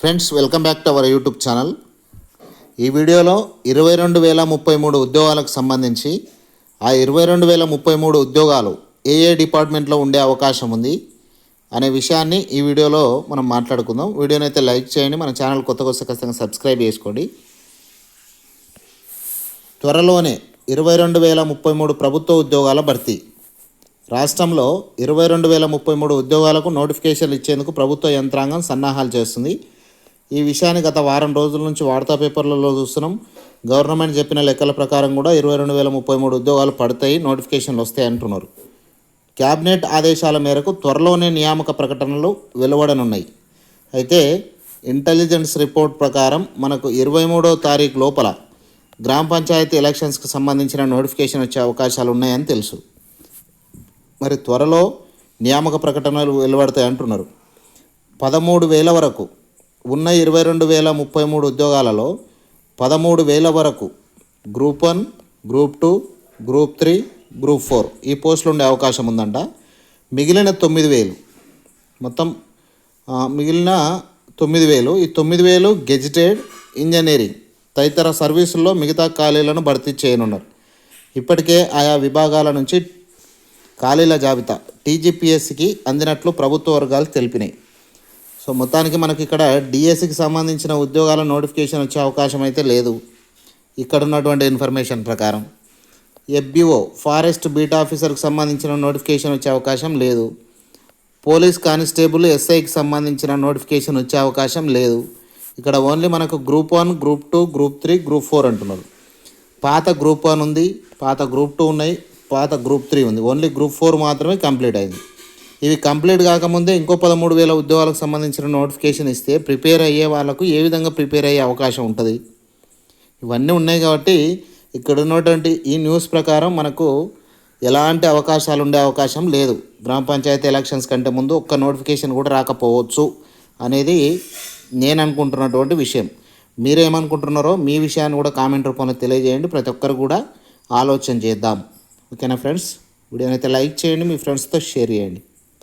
Friends welcome back to our YouTube channel ఈ వీడియోలో ఇరవై రెండు వేల ముప్పై మూడు ఉద్యోగాలకు సంబంధించి ఆ ఇరవై రెండు వేల ముప్పై మూడు ఉద్యోగాలు ఏ ఏ డిపార్ట్మెంట్లో ఉండే అవకాశం ఉంది అనే విషయాన్ని ఈ వీడియోలో మనం మాట్లాడుకుందాం. వీడియోని అయితే లైక్ చేయండి మన ఛానల్ కొత్తగా వస్తే ఖచ్చితంగా సబ్స్క్రైబ్ చేసుకోండి. త్వరలోనే ఇరవై రెండు వేల ముప్పై మూడు ప్రభుత్వ ఉద్యోగాల భర్తీ. రాష్ట్రంలో ఇరవై రెండు వేల ముప్పై మూడు ఉద్యోగాలకు నోటిఫికేషన్లు ఇచ్చేందుకు ప్రభుత్వ యంత్రాంగం సన్నాహాలు చేస్తుంది. ఈ విషయాన్ని గత వారం రోజుల నుంచి వార్తా పేపర్లలో చూస్తున్నాం. గవర్నమెంట్ చెప్పిన లెక్కల ప్రకారం కూడా ఇరవై రెండు వేల ముప్పై మూడు ఉద్యోగాలు పడతాయి నోటిఫికేషన్లు వస్తాయి అంటున్నారు. క్యాబినెట్ ఆదేశాల మేరకు త్వరలోనే నియామక ప్రకటనలు వెలువడనున్నాయి. అయితే ఇంటెలిజెన్స్ రిపోర్ట్ ప్రకారం మనకు ఇరవై మూడో తారీఖు లోపల గ్రామ పంచాయతీ ఎలక్షన్స్కి సంబంధించిన నోటిఫికేషన్ వచ్చే అవకాశాలు ఉన్నాయని తెలుసు. మరి త్వరలో నియామక ప్రకటనలు వెలువడతాయి అంటున్నారు. పదమూడు వేల వరకు ఉన్న ఇరవై రెండు వేల ముప్పై మూడు ఉద్యోగాలలో పదమూడు వేల వరకు group one group two group three group four ఈ పోస్టులు ఉండే అవకాశం ఉందంట. మిగిలిన తొమ్మిది వేలు మొత్తం మిగిలిన తొమ్మిది వేలు ఈ తొమ్మిది వేలు గెజిటెడ్ ఇంజనీరింగ్ తదితర సర్వీసుల్లో మిగతా ఖాళీలను భర్తీ చేయనున్నారు. ఇప్పటికే ఆయా విభాగాల నుంచి ఖాళీల జాబితా టీజీపీఎస్సికి అందినట్లు ప్రభుత్వ వర్గాలు తెలిపినాయి. సో మొత్తానికి మనకి ఇక్కడ డిఎస్సికి సంబంధించిన ఉద్యోగాల నోటిఫికేషన్ వచ్చే అవకాశం అయితే లేదు. ఇక్కడ ఉన్నటువంటి ఇన్ఫర్మేషన్ ప్రకారం. ఎఫ్బిఓ ఫారెస్ట్ బీట్ ఆఫీసర్కి సంబంధించిన నోటిఫికేషన్ వచ్చే అవకాశం లేదు. పోలీస్ కానిస్టేబుల్ ఎస్ఐకి సంబంధించిన నోటిఫికేషన్ వచ్చే అవకాశం లేదు. ఇక్కడ ఓన్లీ మనకు group one group two group three group four అంటున్నారు. పాత గ్రూప్ వన్ ఉంది పాత గ్రూప్ టూ ఉన్నాయి పాత గ్రూప్ త్రీ ఉంది. ఓన్లీ గ్రూప్ ఫోర్ మాత్రమే కంప్లీట్ అయింది. ఇవి కంప్లీట్ కాకముందే ఇంకో పదమూడు వేల ఉద్యోగాలకు సంబంధించిన నోటిఫికేషన్ ఇస్తే ప్రిపేర్ అయ్యే వాళ్ళకు ఏ విధంగా ప్రిపేర్ అయ్యే అవకాశం ఉంటుంది? ఇవన్నీ ఉన్నాయి కాబట్టి ఇక్కడ ఉన్నటువంటి ఈ న్యూస్ ప్రకారం మనకు ఎలాంటి అవకాశాలు ఉండే అవకాశం లేదు. గ్రామ పంచాయతీ ఎలక్షన్స్ కంటే ముందు ఒక్క నోటిఫికేషన్ కూడా రాకపోవచ్చు అనేది నేను అనుకుంటున్నటువంటి విషయం. మీరేమనుకుంటున్నారో మీ విషయాన్ని కూడా కామెంట్ రూపంలో తెలియజేయండి. ప్రతి ఒక్కరు కూడా ఆలోచన చేద్దాం. ఓకేనా ఫ్రెండ్స్? వీడియోనైతే లైక్ చేయండి మీ ఫ్రెండ్స్తో షేర్ చేయండి.